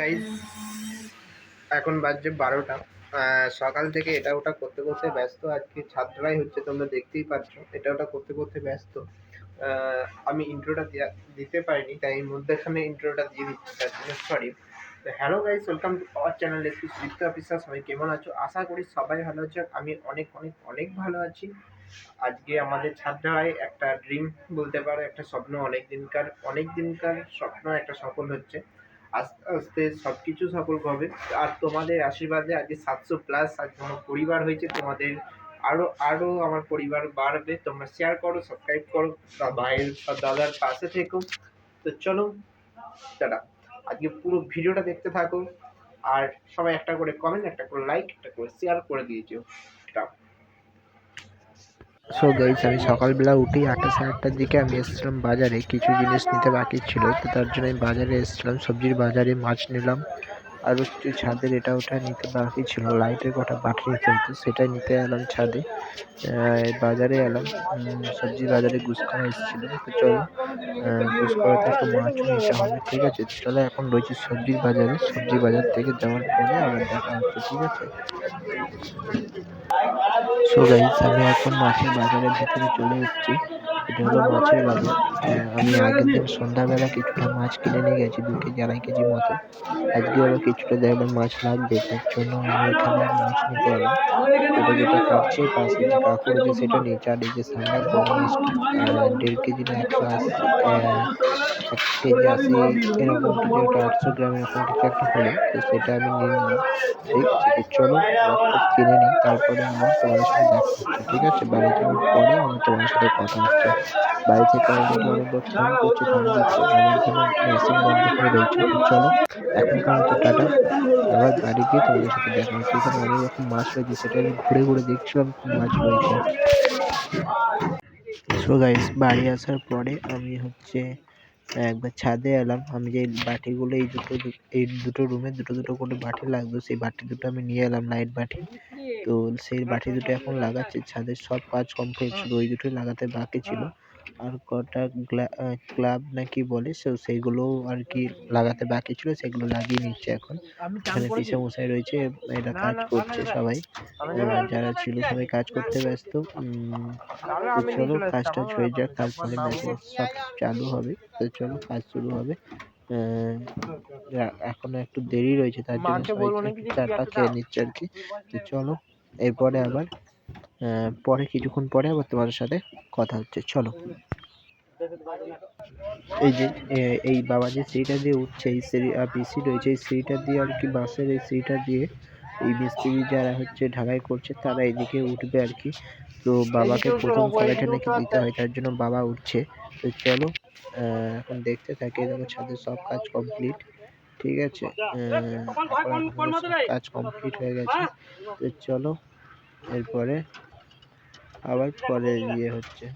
Guys এখন বাজছে বারোটা। সকাল থেকে এটা ওটা করতে করতে ব্যস্ত। আজকে ছাত্রাই হচ্ছে, তোমরা দেখতেই পাচ্ছ, এটা ওটা করতে করতে ব্যস্ত। আমি ইন্ট্রোটা দিতে পারিনি, তাই মধ্যেখানে ইন্ট্রোটা দিয়ে দিচ্ছি, তার জন্য sorry hello guys welcome to our channel SP Sudipta officer সবাই কেমন আছো? আশা করি সবাই ভালো আছো, আমি অনেক অনেক অনেক ভালো আছি। আজকে আমাদের ছাত্রায় একটা ড্রিম বলতে পারো, একটা স্বপ্ন, অনেক দিনকার অনেক দিনকার স্বপ্ন, একটা সফল হচ্ছে। আস্তে আস্তে সব কিছু সফল হবে। আর তোমাদের আশীর্বাদে আজকে সাতশো প্লাস আজ আমার পরিবার হয়েছে। তোমাদের আরও আরও আমার পরিবার বাড়বে। তোমরা শেয়ার করো সাবস্ক্রাইব করো। ভাইয়ের বা দাদার পাশে থেকো। তো চলো, টাটা। আজকে পুরো ভিডিওটা দেখতে থাকো। আর সবাই একটা করে কমেন্ট একটা করে লাইক একটা করে শেয়ার করে দিয়েছ সো গাইস আমি সকালবেলা উঠেই আটটা সাড়ে আটটার দিকে আমি এসেছিলাম বাজারে। কিছু জিনিস নিতে বাকি ছিল, তো তার জন্য আমি বাজারে এসেছিলাম, সবজির বাজারে মাছ নিলাম। আর একটু ছাদের এটা ওটা নিতে বাকি ছিল। লাইটের কটা বাকি চলতো সেটা নিতে এলাম ছাদে। বাজারে এলাম। সবজি বাজারে গুসকরা এসেছিল। তো চলো গুসকরাতে একটু মাছও নিতে হবে, ঠিক আছে? চলো, এখন রয়েছে সবজির বাজারে। সবজি বাজার থেকে যাওয়ার পরে আবার দেখা হচ্ছে, ঠিক আছে? সো গাইস আমি এখন মাছের বাজারের ভিতরে চলে এসেছি। এটা হলো মাছের বাজার আমি আগের দিন সন্ধ্যাবেলা কিছুটা মাছ কিনে নিয়ে গেছি, দু কেজি আড়াই কেজি মতো। আজকে আবার কিছুটা দেখলাম মাছ লাগবে, তার জন্য আমি এখানে মাছ নিতে এলাম। এটা যেটা কাটছে পাশে যে কাকু রয়েছে সেটা আর এই যে সামনে দেড় কেজি না, একশো আশি এক কেজি আশি, এরকম কিছু একটা আটশো গ্রাম এরকম কিছু একটা হলো, তো সেটা আমি নিয়ে নিলাম। ঠিক চলো কিনে নিই, তারপরে আমার তোমাদের সাথে দেখা হচ্ছে, ঠিক আছে? বাড়ি যাওয়ার পরে আমি তোমার সাথে কথা হচ্ছে। বাড়ি থেকে অনেকবার ফোন করছি ফোন দিচ্ছে আমার জন্য মেশিন বন্ধ করে রয়েছে চলো, এখনকার মতো টাটা। আবার বাড়ি গিয়ে তোমাদের সাথে দেখা হচ্ছে এখানে অনেক রকম মাছ রয়েছে, সেটা আমি ঘুরে ঘুরে দেখছিলাম খুব মাছ রয়েছে। সো গাইস বাড়ি আসার পরে আমি হচ্ছে একবার ছাদে এলাম। আমি যে বাটিগুলো, এই দুটো এই দুটো রুমে দুটো দুটো করে বাটি লাগবে, সেই বাটি দুটো আমি নিয়ে এলাম লাইট বাটি। তো সেই বাটি দুটো এখন লাগাচ্ছি, ছাদের সব কাজ কমপ্লিট শুধু ওই দুটোই লাগাতে বাকি ছিল। আর কটা ক্লাব না কি বলে, সো, সেইগুলো আর কি লাগাতে বাকি ছিল, সেগুলো লাগিয়ে নিচ্ছে এখন। এখানে পিসে মশাই রয়েছে, এরা কাজ করছে সবাই। যারা ছিল সবাই কাজ করতে ব্যস্ত। চলো কাজ টাজ হয়ে যাক, তারপরে সব চালু হবে। তো চলো কাজ শুরু হবে। এখনও একটু দেরি রয়েছে, তার জন্য চাটা খেয়ে নিচ্ছে আর কি। তো চলো এরপরে আবার পরে, কিছুক্ষণ পরে আবার তোমাদের সাথে কথা হচ্ছে। চলো। এই যে এই বাবা যে সিঁড়িটা দিয়ে উঠছে, এই সিঁড়ি পিসি রয়েছে, এই সিঁড়িটা দিয়ে আর কি বাসের এই সিঁড়িটা দিয়ে এই মিস্ত্রি যারা হচ্ছে ঢালাই করছে, তারা এদিকে উঠবে আর কি। তো বাবাকে প্রথম ফ্লাইটে নাকি দিতে হয়, তার জন্য বাবা উঠছে। তো চলো এখন দেখতে থাকি দেখো ছাদের সব কাজ কমপ্লিট ঠিক আছে? সব কাজ কমপ্লিট হয়ে গেছে। তো চলো এরপরে আবার পরে ইয়ে হচ্ছে।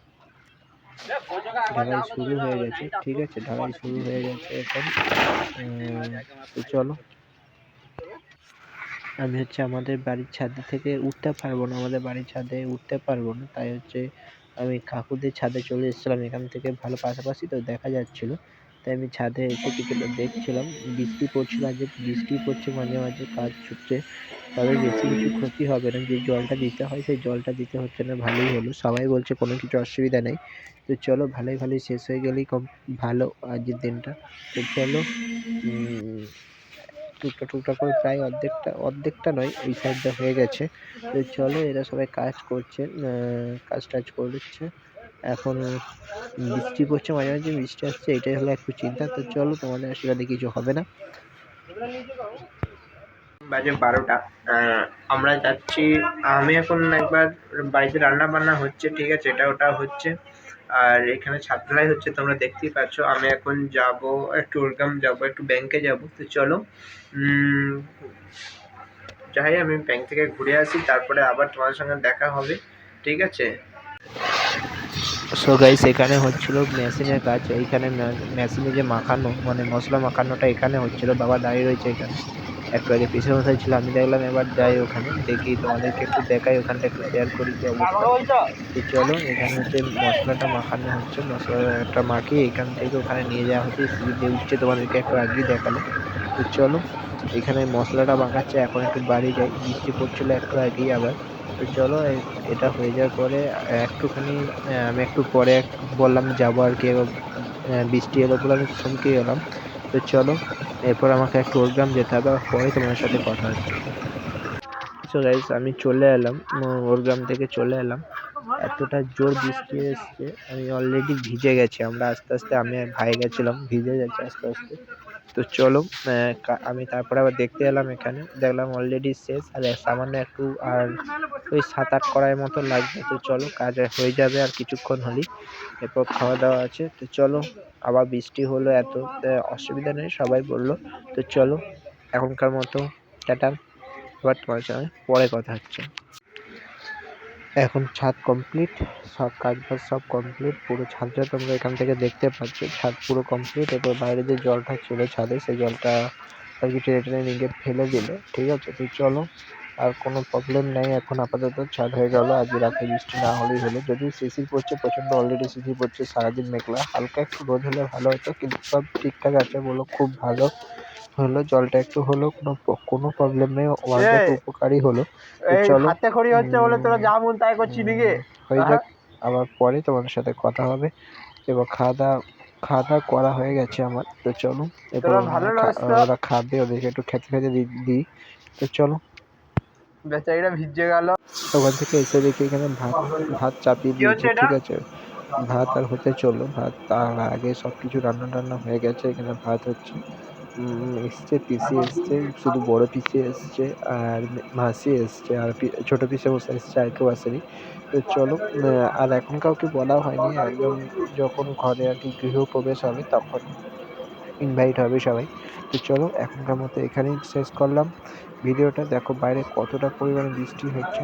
ঢালাই শুরু হয়ে গেছে ঠিক আছে? ঢালাই শুরু হয়ে গেছে এখন। তো চলো। আমি হচ্ছে আমাদের বাড়ির ছাদে থেকে উঠতে পারব না আমাদের বাড়ির ছাদে উঠতে পারব না। তাই হচ্ছে আমি কাকুদের ছাদে চলে এসেছিলাম এখান থেকে ভালো পাশাপাশি তো দেখা যাচ্ছিল। তাই আমি ছাদে এসে কিছুটা দেখছিলাম। বৃষ্টি পড়ছিল, আজ বৃষ্টি পড়ছে, মাঝে মাঝে কাজ ছুটছে, তবে বেশি কিছু ক্ষতি হবে না। যে জলটা দিতে হয়, সেই জলটা দিতে হচ্ছে না, ভালোই হলো। সবাই বলছে কোনো কিছু অসুবিধা নেই। তো চলো, ভালোই ভালোই শেষ হয়ে গেলেই কম, ভালো আজকের দিনটা। তো চলো টুকটা টুকটা করে প্রায় অর্ধেকটা অর্ধেকটা নয়, এই সাইডটা হয়ে গেছে। তো চলো, এরা সবাই কাজ করছে কাজ টাজ করছে এখন বৃষ্টি পড়ছে, মাঝে মাঝে বৃষ্টি আসছে, এটাই হলো একটু চিন্তা। তো চলো তোমাদের আশীর্বাদে কিছু হবে না। বাজে বারোটা। আমরা যাচ্ছি, আমি এখন একবার বাড়িতে রান্না বান্না হচ্ছে, ঠিক আছে, এটা ওটা হচ্ছে। আর এখানে ছাত্রাই হচ্ছে, তোমরা দেখতেই পাচ্ছ, আমি এখন যাব, একটু ওরকম যাব, একটু ব্যাংকে যাব। তো চলো যাই, আমি ব্যাংক থেকে ঘুরে আসি, তারপরে আবার তোমাদের সঙ্গে দেখা হবে, ঠিক আছে? সো গাইস এখানে হচ্ছিল মেশিনের কাজ। এইখানে মেশিনে যে মাখানো মানে মশলা মাখানোটা এখানে হচ্ছিল। বাবা দাঁড়িয়ে রয়েছে এখানে। একটু আগে পিসে মশাই ছিল। আমি দেখলাম এবার যাই ওখানে। দেখি তোমাদেরকে একটু দেখাই, ওখানটা একটু শেয়ার করি কি অবস্থা। চলো, এখানে হচ্ছে মশলাটা মাখানো হচ্ছে। মশলাটা মাখিয়ে এখান থেকে ওখানে নিয়ে যাওয়া হচ্ছে। দিয়ে উঠছে তোমাদেরকে একটু আগেই দেখাল তো চলো, এখানে মশলাটা মাখাচ্ছে। এখন একটু বাড়ি যাই। বৃষ্টি পড়ছিলো একটু আগেই আবার। তো চলো এটা হয়ে যাওয়ার পরে একটুখানি আমি একটু পরে বললাম যাব আর কি বৃষ্টি এলো বলে আমি থমকে গেলাম। তো চলো, এরপর আমাকে একটু ওরগ্রাম যেতে হবে, আর পরে তোমার সাথে কথা হচ্ছে। সো গাইস আমি চলে এলাম ওরগ্রাম থেকে চলে এলাম। এতটা জোর বৃষ্টি এসছে, আমি অলরেডি ভিজে গেছি, আমরা আস্তে আস্তে, আমি ভাই গেছিলাম, ভিজে যাচ্ছে আস্তে আস্তে। তো চলো আমি তারপরে আবার দেখতে এলাম এখানে। দেখলাম অলরেডি শেষ, আর সামান্য একটু, আর ওই সাত আট কড়াইয়ের মতো লাগবে। তো চলো, কাজ হয়ে যাবে আর কিছুক্ষণ হলেই। এরপর খাওয়া দাওয়া আছে। তো চলো, আবার বৃষ্টি হলো এত অসুবিধা নেই, সবাই বলল। তো চলো, এখনকার মতো, টাটা। এবার তোমার সঙ্গে পরে কথা হচ্ছে। এখন ছাদ কমপ্লিট সব কাজ বাজ সব কমপ্লিট পুরো ছাদটা তোমরা এখান থেকে দেখতে পাচ্ছ। ছাদ পুরো কমপ্লিট এবার বাইরে যে জলটা ছিল ছাদে, সেই জলটা আর কি টেনে টেনে নিয়ে ফেলে দিলে, ঠিক আছে? তো চলো, আর কোনো প্রবলেম নেই, এখন আপাতত ছাদ হয়ে গেল। আজ রাতে বৃষ্টি না হলেই হলো। যদিও শিশির পড়ছে, প্রচণ্ড অলরেডি শিশির পড়ছে, সারাদিন মেঘলা, হালকা একটু রোদ হলে ভালো হতো, কিন্তু সব ঠিকঠাক আছে বলো, খুব ভালো। হলো জলটা একটু হলো কোনো কোনো প্রবলেম নেই একটু উপকারী হলো। চলো। হাতে খড়ি হচ্ছে বলে তোরা যা মন তাই করছিস দিকে হয়ে যাক আবার পরে তোমাদের সাথে কথা হবে। এবার খাওয়া দাওয়া খাওয়া দাওয়া করা হয়ে গেছে আমার তো চলো। তোরা ওরা খাবে ওদেরকে একটু খেতে খেতে দিই। তো চলো। বেচারিটা ভিজে গেল। ওখান থেকে এসে দেখি এখানে ভাত ভাত চাপিয়ে দিয়েছে ঠিক আছে। ভাত আর হতে চলল ভাত তার আগে সব কিছু রান্না টান্না হয়ে গেছে এখানে ভাত হচ্ছে। এসছে, পিসি এসছে, শুধু বড় পিসি এসছে আর মাসি এসছে আর ছোট পিসে বসে এসছে আর কেউ আসেনি। তো চলো আর এখন কাউকে বলা হয়নি, একদম যখন ঘরে আর কি গৃহপ্রবেশ হবে তখন ইনভাইট হবে সবাই। তো চলো, এখনকার মতো এখানেই শেষ করলাম। ভিডিওটা দেখো বাইরে কতটা পরিমাণে বৃষ্টি হচ্ছে।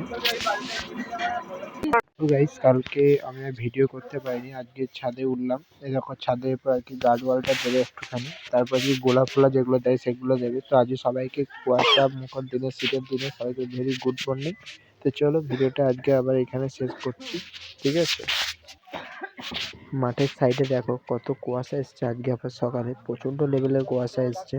তো গাইস কালকে আমি আর ভিডিও করতে পারিনি, আজকে ছাদে উঠলাম। দেখো, ছাদে আর কি গার্ড ওয়ালটা দেবে একটুখানি। তারপর কি গোলাপ ফোলা যেগুলো দেয় সেগুলো দেবে। তো আজকে সবাইকে কুয়াশা মুখর দিনে শীতের দিনে সবাইকে ভেরি গুড মর্নিং তো চলো, ভিডিওটা আজকে আবার এখানে শেষ করছি, ঠিক আছে? মাঠের সাইডে দেখো, কত কুয়াশা এসছে। আজকে আবার সকালে প্রচণ্ড লেভেলের কুয়াশা এসছে।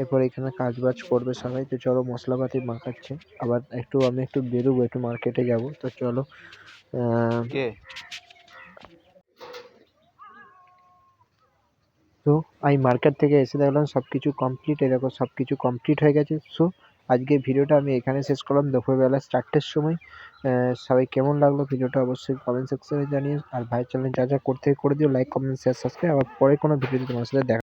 এরপর এখানে কাজ বাজ করবে সবাই তো চলো মশলাপাতি মাখাচ্ছে। আবার একটু আমি একটু বেরোবো একটু মার্কেটে যাব তো চলো তো আমি মার্কেট থেকে এসে দেখলাম সব কিছু কমপ্লিট এরকম সব কিছু কমপ্লিট হয়ে গেছে। সো আজকে ভিডিওটা আমি এখানে শেষ করলাম। দুপুরবেলা চারটের সময় সবাই কেমন লাগল ভিডিওটা অবশ্যই কমেন্ট সেকশনে জানিয়ে আর ভাই চ্যানেল যা যা করতে করে দিও লাইক কমেন্ট শেয়ার সাবস্ক্রাইব আবার পরে কোনো ভিডিওতে তোমার সাথে দেখা